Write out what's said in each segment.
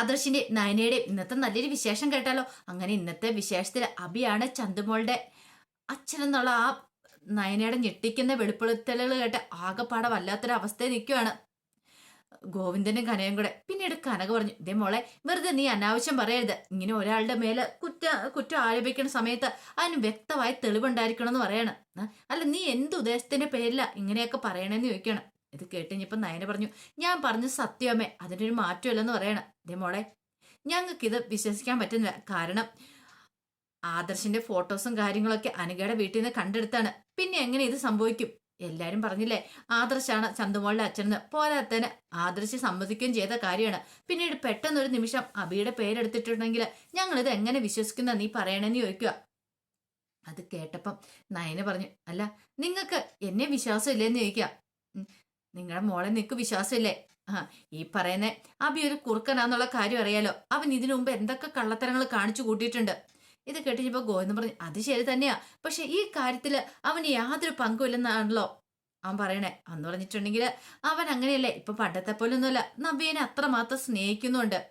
ആദർശിന്റെ നയനയുടെ ഇന്നത്തെ നല്ലൊരു വിശേഷം കേട്ടാലോ? അങ്ങനെ ഇന്നത്തെ വിശേഷത്തിൽ അഭിയാണ് ചന്തുമോളുടെ അച്ഛനെന്നുള്ള ആ നയനയുടെ ഞെട്ടിക്കുന്ന വെളിപ്പെടുത്തലുകൾ കേട്ട് ആകെപ്പാടെ വല്ലാത്തൊരു അവസ്ഥയിൽ നിൽക്കുവാണ് ഗോവിന്ദനും കനയും കൂടെ. പിന്നീട് കനക പറഞ്ഞു ഇതേ മോളെ വെറുതെ നീ അനാവശ്യം പറയരുത്. ഇങ്ങനെ ഒരാളുടെ മേലെ കുറ്റ കുറ്റം ആരോപിക്കുന്ന സമയത്ത് അതിന് വ്യക്തമായ തെളിവുണ്ടായിരിക്കണം എന്ന് പറയണം അല്ല നീ എന്ത് ഉദ്ദേശത്തിന്റെ പേരില ഇങ്ങനെയൊക്കെ പറയണമെന്ന് ചോദിക്കണം ഇത് കേട്ടിഞ്ഞപ്പം നയന പറഞ്ഞു ഞാൻ പറഞ്ഞു സത്യമേ അതിനൊരു മാറ്റമില്ലെന്ന് പറയണം. ഇതേ മോളെ ഞങ്ങൾക്കിത് വിശ്വസിക്കാൻ പറ്റുന്നില്ല. കാരണം ആദർശിന്റെ ഫോട്ടോസും കാര്യങ്ങളൊക്കെ അനുകയുടെ വീട്ടിൽ നിന്ന് കണ്ടെടുത്താണ്. പിന്നെ എങ്ങനെ ഇത് സംഭവിക്കും? എല്ലാരും പറഞ്ഞില്ലേ ആദർശാണ് ചന്തുമോളുടെ അച്ഛനെന്ന്. പോരാത്തന് ആദർശ് സമ്മതിക്കുകയും ചെയ്ത കാര്യമാണ്. പിന്നീട് പെട്ടെന്നൊരു നിമിഷം അബിയുടെ പേരെടുത്തിട്ടുണ്ടെങ്കിൽ ഞങ്ങളിത് എങ്ങനെ വിശ്വസിക്കുന്ന നീ പറയണെന്ന് ചോദിക്കുക. അത് കേട്ടപ്പം നയന പറഞ്ഞു അല്ല നിങ്ങൾക്ക് എന്നെ വിശ്വാസം ഇല്ലെന്ന് ചോദിക്കുക നിങ്ങളുടെ മോളെ നിനക്ക് വിശ്വാസമില്ലേ? ആ ഈ പറയുന്ന അബി ഒരു കുറുക്കനാന്നുള്ള കാര്യം അറിയാലോ. അവൻ ഇതിനു മുമ്പ് എന്തൊക്കെ കള്ളത്തരങ്ങൾ കാണിച്ചു കൂട്ടിയിട്ടുണ്ട്. ഇത് കേട്ടിപ്പോ ഗോവിന്ദൻ പറഞ്ഞു അത് ശരി തന്നെയാ. പക്ഷെ ഈ കാര്യത്തിൽ അവന് യാതൊരു പങ്കുമില്ലെന്നാണല്ലോ അവൻ പറയണേ. അന്ന് പറഞ്ഞിട്ടുണ്ടെങ്കിൽ അവൻ അങ്ങനെയല്ലേ? ഇപ്പൊ പണ്ടത്തെ പോലൊന്നുമല്ല. നബിയനെ അത്രമാത്രം സ്നേഹിക്കുന്നുണ്ട്.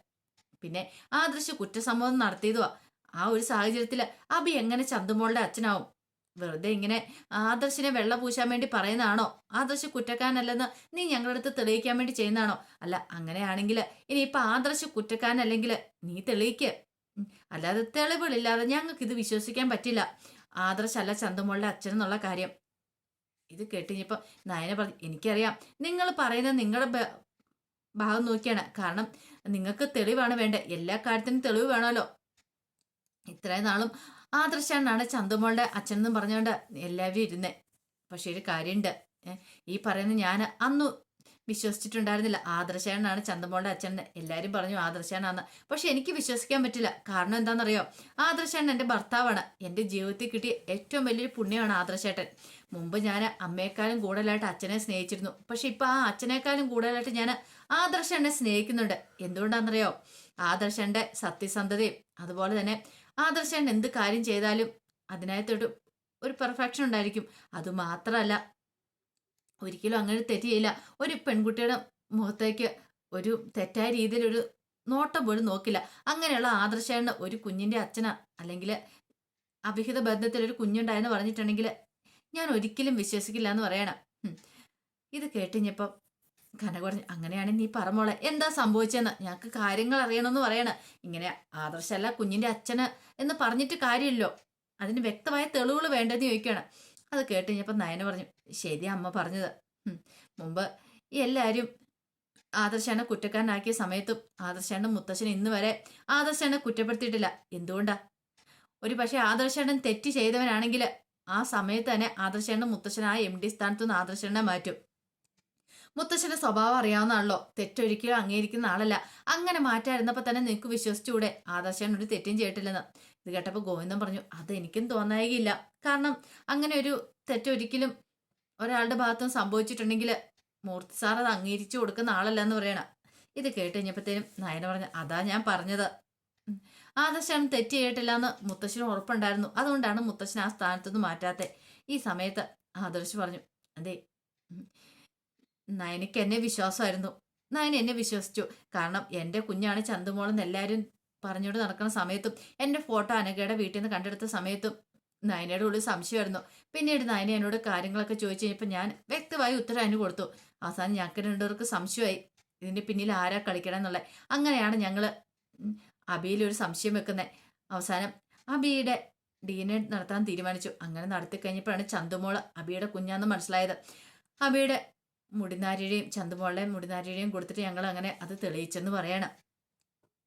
പിന്നെ ആ ദൃശ്യ കുറ്റസമ്മതം നടത്തിയതുവാ. ആ ഒരു സാഹചര്യത്തിൽ അബി എങ്ങനെ ചന്തുമോളുടെ അച്ഛനാവും? വെറുതെ ഇങ്ങനെ ആദർശിനെ വെള്ള പൂശാൻ വേണ്ടി പറയുന്നതാണോ? ആദർശ് കുറ്റക്കാരനല്ലെന്ന് നീ ഞങ്ങളുടെ അടുത്ത് തെളിയിക്കാൻ വേണ്ടി ചെയ്യുന്നതാണോ? അല്ല അങ്ങനെയാണെങ്കിൽ ഇനി ഇപ്പൊ ആദർശ് കുറ്റക്കാരനല്ലെങ്കിൽ നീ തെളിയിക്ക്. അല്ലാതെ തെളിവുകളില്ലാതെ ഞങ്ങൾക്ക് ഇത് വിശ്വസിക്കാൻ പറ്റില്ല. ആദർശ് അല്ല അച്ഛൻ എന്നുള്ള കാര്യം. ഇത് കേട്ടിഞ്ഞപ്പം നയന പറഞ്ഞു എനിക്കറിയാം നിങ്ങൾ പറയുന്നത് നിങ്ങളുടെ ഭാഗം നോക്കിയാണ്. കാരണം നിങ്ങൾക്ക് തെളിവാണ് വേണ്ടത്. എല്ലാ കാര്യത്തിനും തെളിവ് വേണമല്ലോ. ഇത്രയും നാളും ആദർശാണ് ചന്തുമോളുടെ അച്ഛൻ എന്നും പറഞ്ഞുകൊണ്ട് എല്ലാവരും ഇരുന്നേ. പക്ഷെ ഒരു കാര്യമുണ്ട്. ഈ പറയുന്ന ഞാൻ അന്നു വിശ്വസിച്ചിട്ടുണ്ടായിരുന്നില്ല. ആദർശാനാണ് ചന്തമോളുടെ അച്ഛൻ എല്ലാവരും പറഞ്ഞു ആദർശാനാന്ന് പക്ഷെ എനിക്ക് വിശ്വസിക്കാൻ പറ്റില്ല. കാരണം എന്താണെന്നറിയോ? ആദർശാണ് എന്റെ ഭർത്താവാണ്. എന്റെ ജീവിതത്തിൽ കിട്ടിയ ഏറ്റവും വലിയൊരു പുണ്യമാണ് ആദർശേട്ടൻ മുമ്പ് ഞാൻ അമ്മയെക്കാളും കൂടുതലായിട്ട് അച്ഛനെ സ്നേഹിച്ചിരുന്നു. പക്ഷെ ഇപ്പം ആ അച്ഛനേക്കാളും കൂടുതലായിട്ട് ഞാൻ ആദർശനെ സ്നേഹിക്കുന്നുണ്ട്. എന്തുകൊണ്ടാണെന്നറിയോ? ആദർശന്റെ സത്യസന്ധതയും അതുപോലെ തന്നെ ആദർശൻ എന്ത് കാര്യം ചെയ്താലും അതിനകത്തൊരു ഒരു പെർഫെക്ഷൻ ഉണ്ടായിരിക്കും. അത് മാത്രമല്ല ഒരിക്കലും അങ്ങനെ തെറ്റ് ചെയ്യില്ല. ഒരു പെൺകുട്ടിയുടെ മുഖത്തേക്ക് ഒരു തെറ്റായ രീതിയിൽ ഒരു നോട്ടം പോലും നോക്കില്ല. അങ്ങനെയുള്ള ആദർശേണ് ഒരു കുഞ്ഞിന്റെ അച്ഛന അല്ലെങ്കിൽ അവിഹിത ബന്ധത്തിൽ ഒരു കുഞ്ഞുണ്ടായെന്ന് പറഞ്ഞിട്ടുണ്ടെങ്കിൽ ഞാൻ ഒരിക്കലും വിശ്വസിക്കില്ല എന്ന് പറയണം. ഇത് കേട്ടിഞ്ഞപ്പം കനക കുറഞ്ഞു അങ്ങനെയാണ് നീ പറമോളെ എന്താ സംഭവിച്ചെന്ന്? ഞങ്ങൾക്ക് കാര്യങ്ങൾ അറിയണമെന്ന് പറയണ. ഇങ്ങനെ ആദർശല്ല കുഞ്ഞിന്റെ അച്ഛന് എന്ന് പറഞ്ഞിട്ട് കാര്യമില്ലോ അതിന് വ്യക്തമായ തെളിവുകൾ വേണ്ടെന്ന് ചോദിക്കുകയാണ് അത് കേട്ട് കഴിഞ്ഞപ്പോൾ നയന പറഞ്ഞു ശരി അമ്മ പറഞ്ഞത്. മുമ്പ് എല്ലാവരും ആദർശാനെ കുറ്റക്കാരനാക്കിയ സമയത്തും ആദർശാന്റെ മുത്തശ്ശൻ ഇന്ന് വരെ ആദർശാനെ കുറ്റപ്പെടുത്തിയിട്ടില്ല. എന്തുകൊണ്ടാ? ഒരു പക്ഷേ ആദർശാണ്ടൻ തെറ്റ് ചെയ്തവനാണെങ്കിൽ ആ സമയത്ത് തന്നെ ആദർശാന്റെ മുത്തശ്ശൻ ആ എം ഡി സ്ഥാനത്തുനിന്ന് ആദർശനെ മാറ്റും. മുത്തശ്ശന്റെ സ്വഭാവം അറിയാവുന്നതാണല്ലോ. തെറ്റൊരിക്കലും അംഗീകരിക്കുന്ന ആളല്ല. അങ്ങനെ മാറ്റായിരുന്നപ്പോ തന്നെ നിനക്ക് വിശ്വസിച്ചുകൂടെ? ആദർശൻ ഒരു തെറ്റും ചെയ്തിട്ടില്ലെന്ന്. ഇത് കേട്ടപ്പോൾ ഗോവിന്ദൻ പറഞ്ഞു അത് എനിക്കും തോന്നായില്ല. കാരണം അങ്ങനെ ഒരു തെറ്റൊരിക്കലും ഒരാളുടെ ഭാഗത്തും സംഭവിച്ചിട്ടുണ്ടെങ്കിൽ മൂർത്തി സാർ അത് അംഗീകരിച്ചു കൊടുക്കുന്ന ആളല്ല എന്ന് പറയണ. ഇത് കേട്ട് കഴിഞ്ഞപ്പോഴത്തേനും നയന പറഞ്ഞു അതാ ഞാൻ പറഞ്ഞത്. ആദർശാണ് തെറ്റ് ചെയ്തിട്ടില്ല എന്ന് മുത്തശ്ശന് ഉറപ്പുണ്ടായിരുന്നു. അതുകൊണ്ടാണ് മുത്തശ്ശൻ ആ സ്ഥാനത്തുനിന്ന് മാറ്റാത്തത് ഈ സമയത്ത് ആദർശ് പറഞ്ഞു അതെ. നയനയ്ക്ക് എന്നെ വിശ്വാസമായിരുന്നു. നയൻ എന്നെ വിശ്വസിച്ചു. കാരണം എന്റെ കുഞ്ഞാണ് ചന്തുമോളെന്ന് എല്ലാവരും പറഞ്ഞുകൊണ്ട് നടക്കുന്ന സമയത്തും എന്റെ ഫോട്ടോ അനഘയുടെ വീട്ടിൽ നിന്ന് കണ്ടെടുത്ത സമയത്തും നയനയുടെ ഉള്ളിൽ സംശയമായിരുന്നു. പിന്നീട് നയന എന്നോട് കാര്യങ്ങളൊക്കെ ചോദിച്ചു കഴിഞ്ഞപ്പോൾ ഞാൻ വ്യക്തമായി ഉത്തരം അതിന് കൊടുത്തു. അവസാനം ഞങ്ങൾക്ക് രണ്ടുപേർക്ക് സംശയമായി. ഇതിന്റെ പിന്നിൽ ആരാ കളിക്കണം എന്നുള്ളത്. അങ്ങനെയാണ് ഞങ്ങൾ അബിയിൽ ഒരു സംശയം വെക്കുന്നത്. അവസാനം അബിയുടെ ഡി എൻ എ നടത്താൻ തീരുമാനിച്ചു. അങ്ങനെ നടത്തി കഴിഞ്ഞപ്പോഴാണ് ചന്തുമോൾ അബിയുടെ കുഞ്ഞാന്ന് മനസ്സിലായത്. അബിയുടെ മുടിനാരിയുടെയും ചന്തുമോളുടെയും മുടിനാരിയുടെയും കൊടുത്തിട്ട് ഞങ്ങൾ അങ്ങനെ അത് തെളിയിച്ചെന്ന് പറയണം.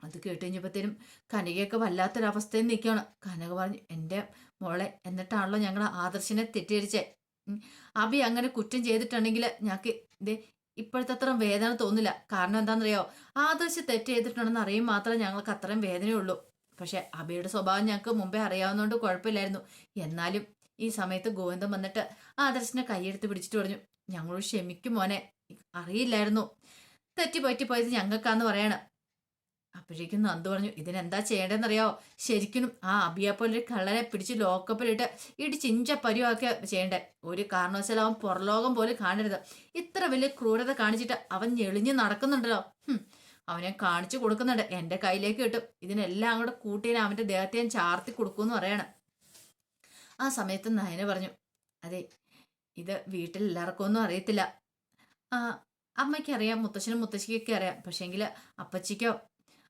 അത് കേട്ട് കഴിഞ്ഞപ്പോഴത്തേനും കനകയൊക്കെ വല്ലാത്തൊരവസ്ഥയിൽ നിൽക്കുകയാണ്. കനക പറഞ്ഞു എന്റെ മോളെ എന്നിട്ടാണല്ലോ ഞങ്ങൾ ആദർശിനെ തെറ്റിദ്ധരിച്ചേ? അബി അങ്ങനെ കുറ്റം ചെയ്തിട്ടുണ്ടെങ്കിൽ ഞങ്ങൾക്ക് ഇത് ഇപ്പോഴത്തെ വേദന തോന്നില്ല കാരണം എന്താണെന്നറിയോ? ആദർശ് തെറ്റ് ചെയ്തിട്ടുണ്ടെന്ന് അറിയും മാത്രമേ ഞങ്ങൾക്ക് അത്രയും വേദനയുള്ളൂ. പക്ഷേ അബിയുടെ സ്വഭാവം ഞങ്ങൾക്ക് മുമ്പേ അറിയാവുന്നതുകൊണ്ട് കുഴപ്പമില്ലായിരുന്നു. എന്നാലും ഈ സമയത്ത് ഗോവിന്ദൻ വന്നിട്ട് ആദർശിനെ കൈയെടുത്ത് പിടിച്ചിട്ട് പറഞ്ഞു ഞങ്ങളോട് ക്ഷമിക്കും മോനെ അറിയില്ലായിരുന്നു. തെറ്റി പറ്റിപ്പോയത് ഞങ്ങൾക്കാന്ന് പറയണം. അപ്പോഴേക്കും നന്ദു പറഞ്ഞു ഇതിനെന്താ ചെയ്യേണ്ടതെന്നറിയാവോ ശരിക്കും ആ അബിയെ പോലൊരു കള്ളനെ പിടിച്ച് ലോക്കപ്പിലിട്ട് ഇടി ചിഞ്ച പരിവാക്കുക ചെയ്യേണ്ടേ? ഒരു കാരണവശാലും അവൻ പുറലോകം പോലും കാണരുത്. ഇത്ര വലിയ ക്രൂരത കാണിച്ചിട്ട് അവൻ ഞെളിഞ്ഞ് നടക്കുന്നുണ്ടല്ലോ. അവനെ കാണിച്ചു കൊടുക്കുന്നുണ്ട്. എന്റെ കയ്യിലേക്ക് കിട്ടും. ഇതിനെല്ലാം കൂടെ കൂട്ടിയാൽ അവന്റെ ദേഹത്തെ ഞാൻ ചാർത്തി കൊടുക്കുമെന്ന് പറയണം. ആ സമയത്ത് നയന പറഞ്ഞു അതെ ഇത് വീട്ടിൽ എല്ലാവർക്കും ഒന്നും അറിയത്തില്ല. അമ്മയ്ക്ക് അമ്മയ്ക്കറിയാം മുത്തശ്ശനും മുത്തശ്ശിക്കൊക്കെ അറിയാം. പക്ഷേങ്കിൽ അപ്പച്ചിക്കോ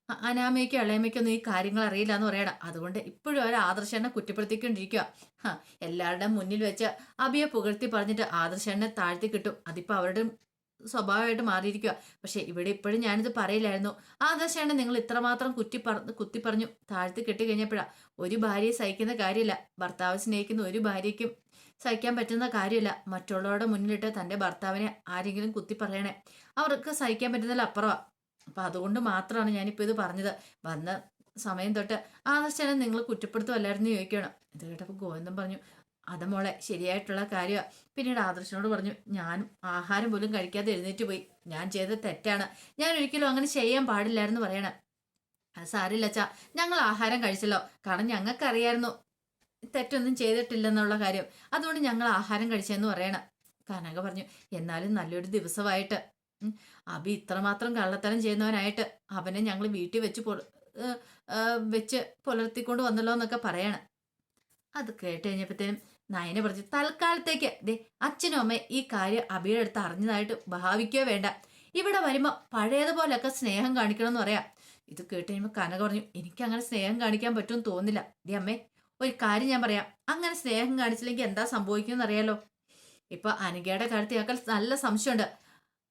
അനാമയ്ക്കോ ഇളയമ്മയ്ക്കോ ഒന്നും ഈ കാര്യങ്ങൾ അറിയില്ല എന്ന് പറയണം അതുകൊണ്ട് ഇപ്പോഴും അവർ ആദർശനെ കുറ്റപ്പെടുത്തിക്കൊണ്ടിരിക്കുക എല്ലാവരുടെയും മുന്നിൽ വെച്ച് അബിയെ പുകഴ്ത്തി പറഞ്ഞിട്ട് ആദർശനെ താഴ്ത്തി കിട്ടും. അതിപ്പോൾ അവരുടെ സ്വഭാവമായിട്ട് മാറിയിരിക്കുക പക്ഷെ ഇവിടെ ഇപ്പോഴും ഞാനിത് പറയില്ലായിരുന്നു. ആ ദശയാണ് നിങ്ങൾ ഇത്രമാത്രം കുറ്റി പറ കുത്തി പറഞ്ഞു താഴ്ത്തി കെട്ടി കഴിഞ്ഞപ്പോഴാ ഒരു ഭാര്യയെ സഹിക്കുന്ന കാര്യമില്ല ഭർത്താവ് സ്നേഹിക്കുന്ന ഒരു ഭാര്യയ്ക്കും സഹിക്കാൻ പറ്റുന്ന കാര്യമില്ല മറ്റുള്ളവരുടെ മുന്നിലിട്ട് തന്റെ ഭർത്താവിനെ ആരെങ്കിലും കുത്തി പറയണേ. അവർക്ക് സഹിക്കാൻ പറ്റുന്നതിൽ അപ്പുറമാണ് അപ്പം അതുകൊണ്ട് മാത്രമാണ് ഞാനിപ്പോൾ ഇത് പറഞ്ഞത്. വന്ന സമയം തൊട്ട് ആ ആദർശനെ നിങ്ങൾ കുറ്റപ്പെടുത്തുമല്ലായിരുന്നു ചോദിക്കണം ഇത് കേട്ടപ്പോൾ ഗോവിന്ദൻ പറഞ്ഞു അത് മോളെ ശരിയായിട്ടുള്ള കാര്യമാണ് പിന്നീട് ആദർശനോട് പറഞ്ഞു ഞാനും ആഹാരം പോലും കഴിക്കാതെ എഴുന്നേറ്റ് പോയി. ഞാൻ ചെയ്തത് തെറ്റാണ്. ഞാൻ ഒരിക്കലും അങ്ങനെ ചെയ്യാൻ പാടില്ലായിരുന്നു പറയണേ. അത് സാരില്ല അച്ഛാ. ഞങ്ങൾ ആഹാരം കഴിച്ചല്ലോ. കാരണം ഞങ്ങൾക്കറിയായിരുന്നു തെറ്റൊന്നും ചെയ്തിട്ടില്ലെന്നുള്ള കാര്യം. അതുകൊണ്ട് ഞങ്ങൾ ആഹാരം കഴിച്ചെന്ന് പറയണം. കനക പറഞ്ഞു എന്നാലും നല്ലൊരു ദിവസമായിട്ട്. അബി ഇത്രമാത്രം കള്ളത്തരം ചെയ്യുന്നവനായിട്ട് അവനെ ഞങ്ങൾ വീട്ടിൽ വെച്ച് വെച്ച് പുലർത്തിക്കൊണ്ട് വന്നല്ലോ എന്നൊക്കെ പറയണം. അത് കേട്ട് കഴിഞ്ഞപ്പോഴത്തേനും നയനെ പറഞ്ഞു തൽക്കാലത്തേക്ക് ദേ അച്ഛനും അമ്മയും ഈ കാര്യം അബിയുടെ അടുത്ത് അറിഞ്ഞതായിട്ട് ഭാവിക്കുകയോ വേണ്ട. ഇവിടെ വരുമ്പോൾ പഴയതുപോലൊക്കെ സ്നേഹം കാണിക്കണം എന്ന് പറയാം. ഇത് കേട്ട് കഴിയുമ്പോൾ കനക പറഞ്ഞു എനിക്ക് അങ്ങനെ സ്നേഹം കാണിക്കാൻ പറ്റുമെന്ന് തോന്നില്ല ദേ അമ്മേ ഒരു കാര്യം ഞാൻ പറയാം. അങ്ങനെ സ്നേഹം കാണിച്ചില്ലെങ്കിൽ എന്താ സംഭവിക്കുമെന്ന് അറിയാലോ? ഇപ്പൊ അനുകയുടെ കാര്യത്തിൽ ഞങ്ങൾക്ക് നല്ല സംശയമുണ്ട്.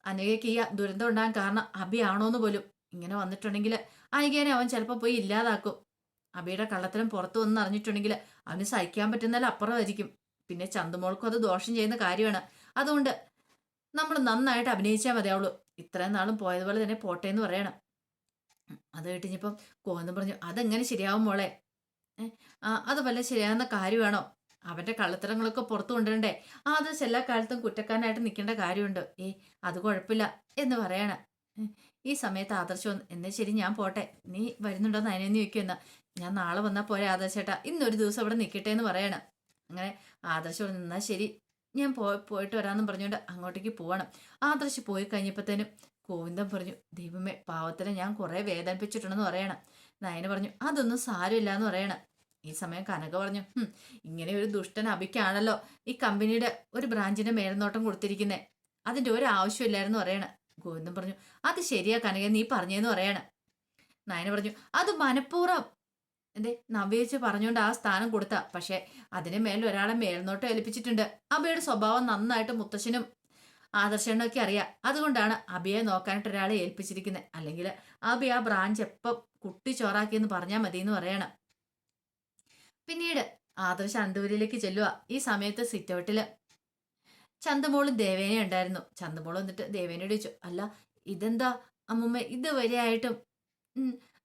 അനുകയ്ക്ക് ഈ ദുരന്തം ഉണ്ടാകാൻ കാരണം അബി ആണോന്ന് പോലും. ഇങ്ങനെ വന്നിട്ടുണ്ടെങ്കിൽ അനുകേനെ അവൻ ചിലപ്പോൾ പോയി ഇല്ലാതാക്കും. അബിയുടെ കള്ളത്തരം പുറത്തു വന്ന് അറിഞ്ഞിട്ടുണ്ടെങ്കിൽ അവന് സഹിക്കാൻ പറ്റുന്നതിൽ അപ്പുറമായിരിക്കും. പിന്നെ ചന്തുമോൾക്കും അത് ദോഷം ചെയ്യുന്ന കാര്യമാണ്. അതുകൊണ്ട് നമ്മൾ നന്നായിട്ട് അഭിനയിച്ചാൽ മതിയാവുള്ളൂ. ഇത്രയും നാളും പോയതുപോലെ തന്നെ പോട്ടെ എന്ന് പറയണം. അത് കേട്ടിഞ്ഞപ്പം കോന്നും പറഞ്ഞു അതെങ്ങനെ ശരിയാവും മോളെ? അത് വല്ല ശരിയാകുന്ന കാര്യമാണോ? അവന്റെ കള്ളത്തരങ്ങളൊക്കെ പുറത്തു കൊണ്ടുവരണ്ടേ? ആദർശ് എല്ലാ കാലത്തും കുറ്റക്കാരനായിട്ട് നിൽക്കേണ്ട കാര്യമുണ്ട്. ഏ അത് കുഴപ്പമില്ല എന്ന് പറയണ. ഈ സമയത്ത് ആദർശം വന്ന് ശരി ഞാൻ പോട്ടെ. നീ വരുന്നുണ്ടോന്ന് അതിനെ ചോദിക്കുന്ന ഞാൻ നാളെ വന്നാൽ പോരെ ആദർശേട്ടാ ഇന്നൊരു ദിവസം ഇവിടെ നിൽക്കട്ടെ എന്ന് പറയണം. അങ്ങനെ ആദർശ് പറഞ്ഞു ശരി. ഞാൻ പോ പോയിട്ട് വരാമെന്നും പറഞ്ഞുകൊണ്ട് അങ്ങോട്ടേക്ക് പോവണം. ആദർശ് പോയി കഴിഞ്ഞപ്പോഴത്തേനും ഗോവിന്ദൻ പറഞ്ഞു ദൈവമേ പാവത്തിനെ ഞാൻ കുറേ വേദനിപ്പിച്ചിട്ടുണ്ടെന്ന് പറയണം. നയന പറഞ്ഞു അതൊന്നും സാരമില്ല എന്ന് പറയണം. ഈ സമയം കനക പറഞ്ഞു ഇങ്ങനെ ഒരു ദുഷ്ടൻ അഭിക്കാണല്ലോ ഈ കമ്പനിയുടെ ഒരു ബ്രാഞ്ചിന്റെ മേൽനോട്ടം കൊടുത്തിരിക്കുന്നേ. അതിന്റെ ഒരു ആവശ്യമില്ലായിരുന്നു പറയണ. ഗോവിന്ദൻ പറഞ്ഞു അത് ശരിയാ കനക നീ പറഞ്ഞേന്ന് പറയണം. നയന പറഞ്ഞു അത് മനഃപൂർവം എന്തേ നവ്യേച്ച് പറഞ്ഞുകൊണ്ട് ആ സ്ഥാനം കൊടുത്ത. പക്ഷെ അതിന് മേൽ ഒരാളെ മേൽനോട്ടം ഏൽപ്പിച്ചിട്ടുണ്ട്. അബിയുടെ സ്വഭാവം നന്നായിട്ട് മുത്തശ്ശനും ആദർശനൊക്കെ അറിയാം. അതുകൊണ്ടാണ് അബിയെ നോക്കാനായിട്ട് ഒരാളെ ഏൽപ്പിച്ചിരിക്കുന്നത് അല്ലെങ്കിൽ അബി ആ ബ്രാഞ്ച് എപ്പം കുട്ടി ചോറാക്കിയെന്ന് പറഞ്ഞാൽ മതി എന്ന് പറയണം. പിന്നീട് ആദർശ അന്തപുരിയിലേക്ക് ചെല്ലുക ഈ സമയത്ത് സിറ്റൗട്ടിൽ ചന്തമോളും ദേവേനെ ഉണ്ടായിരുന്നു. ചന്തമോൾ വന്നിട്ട് ദേവേനോട് ചോദിച്ചു അല്ല ഇതെന്താ അമ്മുമ്മ? ഇതുവരെയായിട്ടും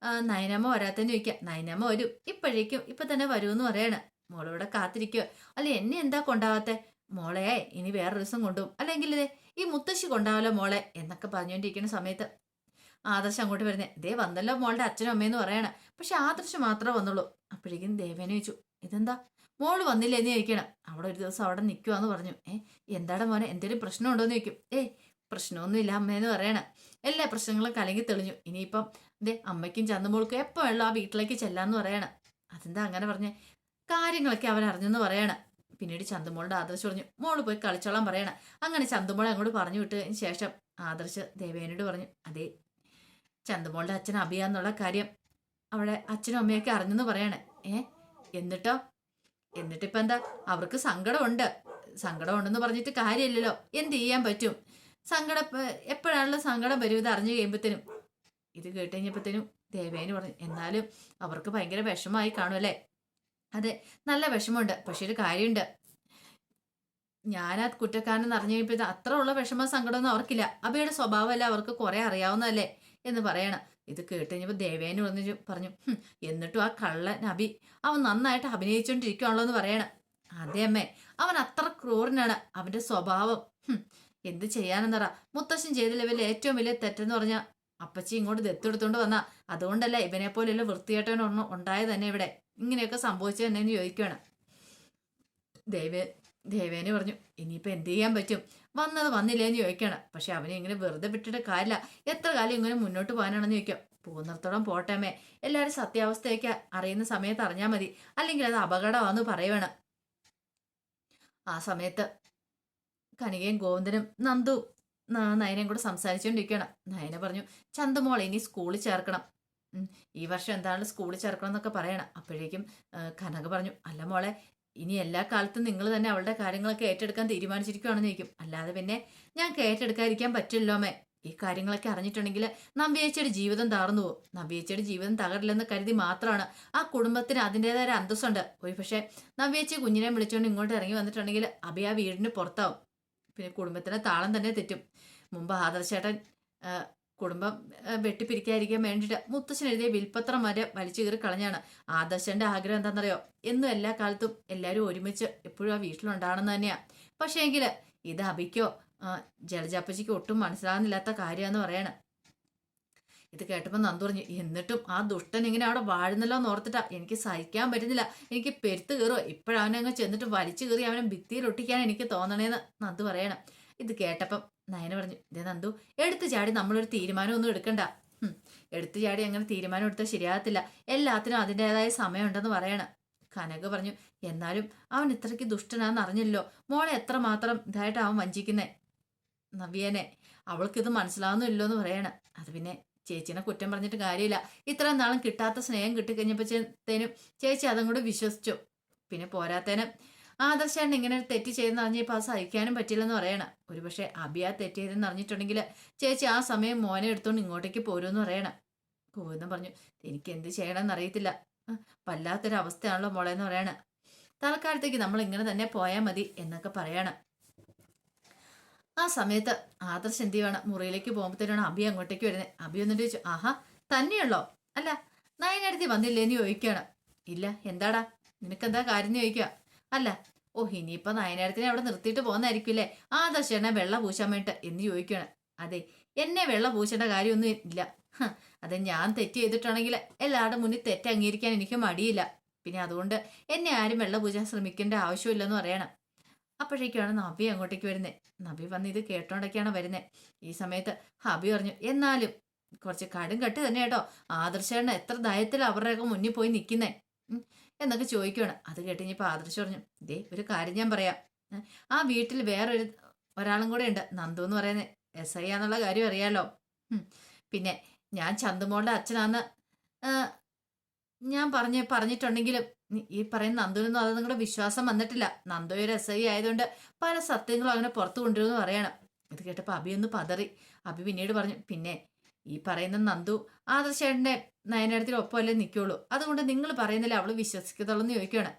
നയനമ്മ വരാത്തന്നെ ചോദിക്കുക. നയനമ്മ വരും. ഇപ്പോഴേക്കും ഇപ്പൊ തന്നെ വരുമെന്ന് പറയണ. മോളിവിടെ കാത്തിരിക്കുക അല്ല എന്നെ എന്താ കൊണ്ടാവാത്തെ? മോളെ ഇനി വേറെ ദിവസം കൊണ്ടുപോകും. അല്ലെങ്കിൽ ഈ മുത്തശ്ശി കൊണ്ടാവല്ലോ മോളെ എന്നൊക്കെ പറഞ്ഞുകൊണ്ടിരിക്കുന്ന സമയത്ത് ആദർശം അങ്ങോട്ട് വരുന്നേ ദേ വന്നല്ലോ മോളുടെ അച്ഛനും അമ്മയെന്ന് പറയണ. പക്ഷെ ആദർശം മാത്രമേ വന്നുള്ളൂ. അപ്പോഴേക്കും ദേവേന ചോദിച്ചു ഇതെന്താ? മോൾ വന്നില്ല എന്ന് ചോദിക്കണം അവിടെ ഒരു ദിവസം അവിടെ നിൽക്കുവാന്ന് പറഞ്ഞു. ഏ എന്താണ് മോനെ എന്തെങ്കിലും പ്രശ്നമുണ്ടോ എന്ന് ചോദിക്കും. ഏയ് പ്രശ്നമൊന്നുമില്ല അമ്മയെന്ന് പറയണ. എല്ലാ പ്രശ്നങ്ങളും കലങ്ങി തെളിഞ്ഞു. ഇനിയിപ്പം ദേ അമ്മയ്ക്കും ചന്തമോൾക്കും എപ്പോൾ ആ വീട്ടിലേക്ക് ചെല്ലാന്ന് പറയണം. അതെന്താ അങ്ങനെ പറഞ്ഞേ? കാര്യങ്ങളൊക്കെ അവൻ അറിഞ്ഞെന്ന് പറയണം. പിന്നീട് ചന്തമോളുടെ ആദർശ് പറഞ്ഞു മോൾ പോയി കളിച്ചോളാൻ പറയണം. അങ്ങനെ ചന്തമോളെ അങ്ങോട്ട് പറഞ്ഞു വിട്ടതിന് ശേഷം ആദർശ് ദേവേനോട് പറഞ്ഞു അതെ ചന്തമോളുടെ അച്ഛൻ അഭിയാന്നുള്ള കാര്യം അവളെ അച്ഛനും അമ്മയൊക്കെ അറിഞ്ഞെന്ന് പറയണേ. ഏ എന്നിട്ടോ? എന്നിട്ടിപ്പോ എന്താ? അവർക്ക് സങ്കടമുണ്ട്. സങ്കടമുണ്ടെന്ന് പറഞ്ഞിട്ട് കാര്യമില്ലല്ലോ. എന്ത് ചെയ്യാൻ പറ്റും? സങ്കടം എപ്പോഴാണല്ലോ സങ്കടം വരും ഇത് അറിഞ്ഞു കഴിയുമ്പത്തേനും. ഇത് കേട്ട് കഴിഞ്ഞപ്പോഴത്തേനും ദേവേന് പറഞ്ഞു എന്നാലും അവർക്ക് ഭയങ്കര വിഷമമായി കാണും അല്ലേ? അതെ നല്ല വിഷമമുണ്ട് പക്ഷെ ഒരു കാര്യമുണ്ട്. ഞാൻ ആ കുറ്റക്കാരനെന്ന് അറിഞ്ഞു കഴിയുമ്പോൾ അത്ര ഉള്ള വിഷമ സങ്കടമൊന്നും അവർക്കില്ല. അബയുടെ സ്വഭാവമല്ല അവർക്ക് കുറെ അറിയാവുന്നതല്ലേ? എന്ന് പറയണം. ഇത് കേട്ട് കഴിഞ്ഞപ്പോൾ ദേവേന് പറഞ്ഞ് പറഞ്ഞു എന്നിട്ടും ആ കള്ളൻ അഭി അവൻ നന്നായിട്ട് അഭിനയിച്ചുകൊണ്ടിരിക്കുകയാണല്ലോ എന്ന് പറയണം. അതെ അമ്മേ അവൻ അത്ര ക്രൂരനാണ് അവന്റെ സ്വഭാവം. എന്ത് ചെയ്യാനെന്നറ. മുത്തശ്ശൻ ചെയ്ത ലെവലിൽ ഏറ്റവും വലിയ തെറ്റെന്ന് പറഞ്ഞാൽ അപ്പച്ചി ഇങ്ങോട്ട് ദത്തെടുത്തോണ്ട് വന്ന. അതുകൊണ്ടല്ല ഇവനെ പോലെയുള്ള വൃത്തിയേട്ടനൊന്നും ഉണ്ടായത് തന്നെ ഇവിടെ. ഇങ്ങനെയൊക്കെ സംഭവിച്ചു തന്നെ എന്ന് ചോദിക്കുകയാണ് ദേവേ ദേവേനെ പറഞ്ഞു ഇനിയിപ്പോൾ എന്ത് ചെയ്യാൻ പറ്റും? വന്നത് വന്നില്ലേന്ന് ചോദിക്കുകയാണ് പക്ഷെ അവനെ ഇങ്ങനെ വെറുതെ വിട്ടിട്ട് കാര്യമില്ല. എത്ര കാലം ഇങ്ങനെ മുന്നോട്ട് പോകാനാണെന്ന് ചോദിക്കാം. പോകുന്നിടത്തോളം പോട്ടമേ എല്ലാവരും സത്യാവസ്ഥയൊക്കെ അറിയുന്ന സമയത്ത് അറിഞ്ഞാൽ മതി. അല്ലെങ്കിൽ അത് അപകടമാണെന്ന് പറയുവാണ്. ആ സമയത്ത് കനികയും ഗോവിന്ദനും നന്ദു നയനയും കൂടെ സംസാരിച്ചുകൊണ്ടിരിക്കുകയാണ് നയന പറഞ്ഞു ചന്തുമോളെ ഇനി സ്കൂളിൽ ചേർക്കണം. ഈ വർഷം എന്താണ് സ്കൂളിൽ ചേർക്കണം എന്നൊക്കെ പറയണം. അപ്പോഴേക്കും കനക പറഞ്ഞു അല്ല മോളെ ഇനി എല്ലാ കാലത്തും നിങ്ങൾ തന്നെ അവളുടെ കാര്യങ്ങളൊക്കെ ഏറ്റെടുക്കാൻ തീരുമാനിച്ചിരിക്കുകയാണെന്ന് ചോദിക്കും. അല്ലാതെ പിന്നെ ഞാൻ ഏറ്റെടുക്കാതിരിക്കാൻ പറ്റില്ലല്ലോ മേ ഈ കാര്യങ്ങളൊക്കെ അറിഞ്ഞിട്ടുണ്ടെങ്കിൽ നമ്പിയേച്ചിയുടെ ജീവിതം തകർന്നു പോകും. നമ്പിയേച്ചിയുടെ ജീവിതം തകരില്ലെന്ന് കരുതി മാത്രമാണ് ആ കുടുംബത്തിന് അതിന്റെതായ അന്തസ്സുണ്ട്. ഒരു പക്ഷേ നമ്പിയേച്ചി കുഞ്ഞിനെ വിളിച്ചുകൊണ്ട് ഇങ്ങോട്ട് ഇറങ്ങി വന്നിട്ടുണ്ടെങ്കിൽ അഭി ആ വീടിന് പുറത്താവും. പിന്നെ കുടുംബത്തിന് താളം തന്നെ തെറ്റും. മുമ്പ് ആദർശേട്ടൻ കുടുംബം വെട്ടിപ്പിരിക്കാതിരിക്കാൻ വേണ്ടിയിട്ട് മുത്തശ്ശൻ എഴുതിയ വിൽപ്പത്രം വരെ വലിച്ചു കയറി കളഞ്ഞാണ്. ആദർശന്റെ ആഗ്രഹം എന്താണെന്നറിയോ? എന്നും എല്ലാ കാലത്തും എല്ലാവരും ഒരുമിച്ച് എപ്പോഴും ആ വീട്ടിലുണ്ടാണെന്ന് തന്നെയാ. പക്ഷേ എങ്കിൽ ഇത് അഭിക്കോ ജലജാപ്പച്ചിക്ക് ഒട്ടും മനസ്സിലാകുന്നില്ലാത്ത കാര്യമാണെന്ന് പറയണം. ഇത് കേട്ടപ്പോൾ നന്ദു പറഞ്ഞു എന്നിട്ടും ആ ദുഷ്ടൻ ഇങ്ങനെ അവിടെ വാഴുന്നല്ലോ എന്ന് ഓർത്തിട്ടാ. എനിക്ക് സഹിക്കാൻ പറ്റുന്നില്ല. എനിക്ക് പെരുത്ത് കയറുമോ ഇപ്പോഴവനെ അങ്ങ് ചെന്നിട്ട് വലിച്ചു കയറി അവനെ ഭിത്തിയിൽ ഒട്ടിക്കാൻ എനിക്ക് തോന്നണേന്ന് നന്ദു പറയണം. ഇത് കേട്ടപ്പം നയന പറഞ്ഞു ഇതേ നന്ദു എടുത്തു ചാടി നമ്മളൊരു തീരുമാനമൊന്നും എടുക്കണ്ട. എടുത്തു ചാടി അങ്ങനെ തീരുമാനം എടുത്താൽ ശരിയാകത്തില്ല. എല്ലാത്തിനും അതിന്റെതായ സമയമുണ്ടെന്ന് പറയണം. കനക പറഞ്ഞു എന്നാലും അവൻ ഇത്രയ്ക്ക് ദുഷ്ടനാന്ന് അറിഞ്ഞല്ലോ മോളെ എത്രമാത്രം ഇതായിട്ട് അവൻ വഞ്ചിക്കുന്നേ? നവ്യനെ അവൾക്കിത് മനസ്സിലാവുന്നില്ലോ എന്ന് പറയണം. അത് പിന്നെ ചേച്ചിനെ കുറ്റം പറഞ്ഞിട്ട് കാര്യമില്ല. ഇത്രയും നാളും കിട്ടാത്ത സ്നേഹം കിട്ടിക്കഴിഞ്ഞപ്പോഴത്തേനും ചേച്ചി അതും കൂടെ വിശ്വസിച്ചു. പിന്നെ പോരാത്തേനും ആദർശാണ് ഇങ്ങനെ തെറ്റ് ചെയ്തെന്ന് അറിഞ്ഞപ്പോൾ അത് സഹിക്കാനും പറ്റില്ലെന്ന് പറയണം. ഒരുപക്ഷെ അബിയ തെറ്റ് ചെയ്തെന്ന് അറിഞ്ഞിട്ടുണ്ടെങ്കിൽ ചേച്ചി ആ സമയം മോനെ എടുത്തുകൊണ്ട് ഇങ്ങോട്ടേക്ക് പോരുമെന്ന് പറയണം. ഗോവിന്ദൻ പറഞ്ഞു. എനിക്ക് എന്ത് ചെയ്യണമെന്ന് അറിയത്തില്ല. വല്ലാത്തൊരവസ്ഥയാണല്ലോ വല്ലാത്തൊരു അവസ്ഥയാണല്ലോ മോളെ എന്ന് പറയണം. തൽക്കാലത്തേക്ക് നമ്മൾ ഇങ്ങനെ തന്നെ പോയാൽ മതി എന്നൊക്കെ പറയണം. ആ സമയത്ത് ആദർശ് എന്ത് ചെയ്യുവാണ്? മുറിയിലേക്ക് പോകുമ്പോഴത്തേനാണ് അബി അങ്ങോട്ടേക്ക് വരുന്നത് അബി എന്നിട്ട് ചോദിച്ചു ആഹാ തന്നെയുള്ളോ? അല്ല നയനടുത്ത് വന്നില്ലേന്ന് ചോദിക്കുകയാണ്. ഇല്ല എന്താടാ? നിനക്കെന്താ കാര്യം? എന്ന് ചോദിക്കുക. അല്ല ഓ ഇനിയിപ്പോ നയനേരത്തിനെ അവിടെ നിർത്തിയിട്ട് പോകുന്നതായിരിക്കില്ലേ എന്നെ വെള്ള പൂശാൻ വേണ്ടിട്ട് എന്ന് ചോദിക്കുകയാണ്. അതെ എന്നെ വെള്ള പൂശേണ്ട കാര്യമൊന്നും ഇല്ല. അതെ ഞാൻ തെറ്റ് ചെയ്തിട്ടാണെങ്കിൽ എല്ലാവരുടെ മുന്നിൽ തെറ്റ് അംഗീകരിക്കാൻ എനിക്ക് മടിയില്ല. പിന്നെ അതുകൊണ്ട് എന്നെ ആരും വെള്ള പൂശാൻ ശ്രമിക്കേണ്ട ആവശ്യമില്ലെന്ന് പറയണം. അപ്പോഴേക്കാണ് നബി അങ്ങോട്ടേക്ക് വരുന്നത് നബി വന്ന് ഇത് കേട്ടോണ്ടൊക്കെയാണ് വരുന്നത് ഈ സമയത്ത് ഹബി പറഞ്ഞു എന്നാലും കുറച്ച് കടും കെട്ട് തന്നെ കേട്ടോ. ആദർശേണ്ണ എത്ര ധൈര്യത്തിൽ അവരുടെയൊക്കെ മുന്നിൽ പോയി നിൽക്കുന്നേ. എന്നൊക്കെ ചോദിക്കുകയാണ് അത് കേട്ട് ഇനിയിപ്പോൾ ആദർശ് പറഞ്ഞു ഇതേ ഒരു കാര്യം ഞാൻ പറയാം. ആ വീട്ടിൽ വേറൊരു ഒരാളും കൂടെ ഉണ്ട്. നന്ദു എന്ന് പറയുന്നത് എസ് ഐ ആന്നുള്ള കാര്യം അറിയാലോ. പിന്നെ ഞാൻ ചന്തുമോളുടെ അച്ഛനാന്ന് ഞാൻ പറഞ്ഞ് പറഞ്ഞിട്ടുണ്ടെങ്കിലും ഈ- പറയുന്ന നന്ദുവിനൊന്നും അത് നിങ്ങളുടെ വിശ്വാസം വന്നിട്ടില്ല. നന്ദു ഒരു എസ് ഐ ആയതുകൊണ്ട് പല സത്യങ്ങളും അങ്ങനെ പുറത്തു കൊണ്ടുവരുമെന്ന് പറയണം. ഇത് കേട്ടപ്പോൾ അബി ഒന്ന് പതറി. അബി പിന്നീട് പറഞ്ഞു പിന്നെ ഈ പറയുന്ന നന്ദു ആദർശേട്ടന്റെ നയനടത്തിൽ ഒപ്പമല്ലേ നിൽക്കുള്ളൂ. അതുകൊണ്ട് നിങ്ങൾ പറയുന്നില്ല അവൾ വിശ്വസിക്കത്തുള്ളൂ എന്ന് ചോദിക്കുകയാണ്.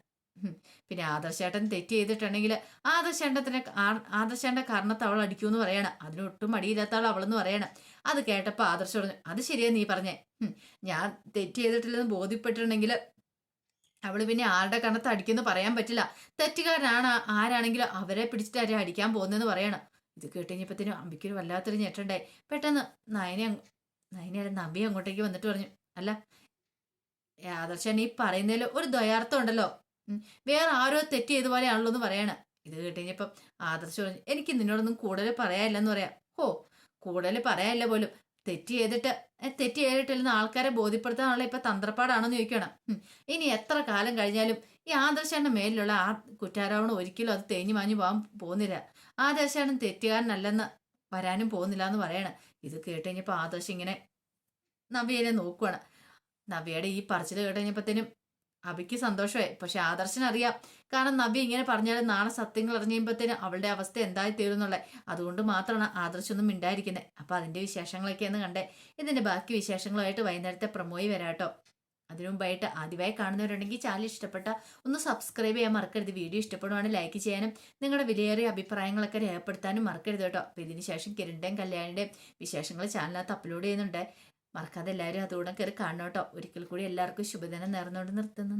പിന്നെ ആദർശേട്ടൻ തെറ്റ് ചെയ്തിട്ടുണ്ടെങ്കിൽ ആദർശേട്ടത്തിന് ആദർശേട്ടന്റെ കാരണത്ത് അവൾ അടിക്കൂന്ന് പറയണം. അതിനൊട്ടും മടിയില്ലാത്ത ആൾ അവളെന്ന് പറയണം. അത് കേട്ടപ്പോൾ ആദർശം പറഞ്ഞു അത് ശരിയാ നീ പറഞ്ഞേ. ഞാൻ തെറ്റ് ചെയ്തിട്ടില്ലെന്ന് ബോധ്യപ്പെട്ടിട്ടുണ്ടെങ്കിൽ അവൾ പിന്നെ ആരുടെ കണത്ത് അടിക്കുമെന്ന് പറയാൻ പറ്റില്ല. തെറ്റുകാരനാണ് ആരാണെങ്കിലും അവരെ പിടിച്ചിട്ട് ആരെ അടിക്കാൻ പോകുന്നതെന്ന് പറയണം. ഇത് കേട്ടുകഴിഞ്ഞപ്പത്തേനും അമ്പിക്കൊരു വല്ലാത്തൊരു ഞെട്ടുണ്ടായി പെട്ടെന്ന് നയനെ നയനെ നമ്പി അങ്ങോട്ടേക്ക് വന്നിട്ട് പറഞ്ഞു അല്ല ആദർശൻ ഈ പറയുന്നതിൽ ഒരു ദ്വയാർത്ഥം ഉണ്ടല്ലോ. വേറെ ആരോ തെറ്റ് ചെയ്ത പോലെയാണല്ലോ എന്ന് പറയണം. ഇത് കേട്ടുകഴിഞ്ഞപ്പം ആദർശ് പറഞ്ഞു എനിക്ക് നിന്നോടൊന്നും കൂടുതൽ പറയാനില്ലെന്ന് പറയാം. ഹോ കൂടുതൽ പറയാനില്ല പോലും. തെറ്റ് ചെയ്തിട്ട് തെറ്റ് ചെയ്തിട്ടില്ലെന്ന് ആൾക്കാരെ ബോധ്യപ്പെടുത്താനുള്ള ഇപ്പൊ തന്ത്രപ്പാടാണെന്ന് ചോദിക്കണം. ഇനി എത്ര കാലം കഴിഞ്ഞാലും ഈ ആദർശന്റെ മേലിലുള്ള ആ കുറ്റാരോപണം ഒരിക്കലും അത് തേഞ്ഞു മാഞ്ഞു പോകാൻ പോകുന്നില്ല. ആദർശാണ് തെറ്റുകാരനല്ലെന്ന് വരാനും പോകുന്നില്ല എന്ന് പറയണം. ഇത് കേട്ട് കഴിഞ്ഞപ്പോൾ ആദർശ് ഇങ്ങനെ നവ്യനെ നോക്കുവാണ്. നവ്യയുടെ ഈ പറച്ചിൽ കേട്ട് കഴിഞ്ഞപ്പോഴത്തേനും അബിക്ക് സന്തോഷമായി. പക്ഷെ ആദർശന് അറിയാം. കാരണം നബി ഇങ്ങനെ പറഞ്ഞാൽ നാളെ സത്യങ്ങൾ അറിഞ്ഞുമ്പോഴത്തേന് അവളുടെ അവസ്ഥ എന്തായി തീരുന്നുള്ളത് അതുകൊണ്ട് മാത്രമാണ് ആദർശൊന്നും മിണ്ടായിരിക്കുന്നത്. അപ്പൊ അതിന്റെ വിശേഷങ്ങളൊക്കെയെന്ന് കണ്ടേ. ഇതിന്റെ ബാക്കി വിശേഷങ്ങളുമായിട്ട് വൈകുന്നേരത്തെ പ്രമോയി വരാട്ടോ അതിനു മുമ്പായിട്ട് ആദ്യമായി കാണുന്നവരുണ്ടെങ്കിൽ ചാനൽ ഇഷ്ടപ്പെട്ട ഒന്ന് സബ്സ്ക്രൈബ് ചെയ്യാൻ മറക്കരുത്. വീഡിയോ ഇഷ്ടപ്പെടുവാണെങ്കിൽ ലൈക്ക് ചെയ്യാനും നിങ്ങളുടെ വിലയേറിയ അഭിപ്രായങ്ങളൊക്കെ രേഖപ്പെടുത്താനും മറക്കരുത് കേട്ടോ. അപ്പോൾ ഇതിന് ശേഷം കല്യാണിന്റെയും വിശേഷങ്ങൾ ചാനലിനകത്ത് അപ്ലോഡ് ചെയ്യുന്നുണ്ട്. മറക്കാതെ എല്ലാവരും അതുകൂടെ കയറി കാണണം കേട്ടോ. ഒരിക്കൽ കൂടി എല്ലാവർക്കും ശുഭദിനം നേർന്നുകൊണ്ട് നിർത്തുന്നു.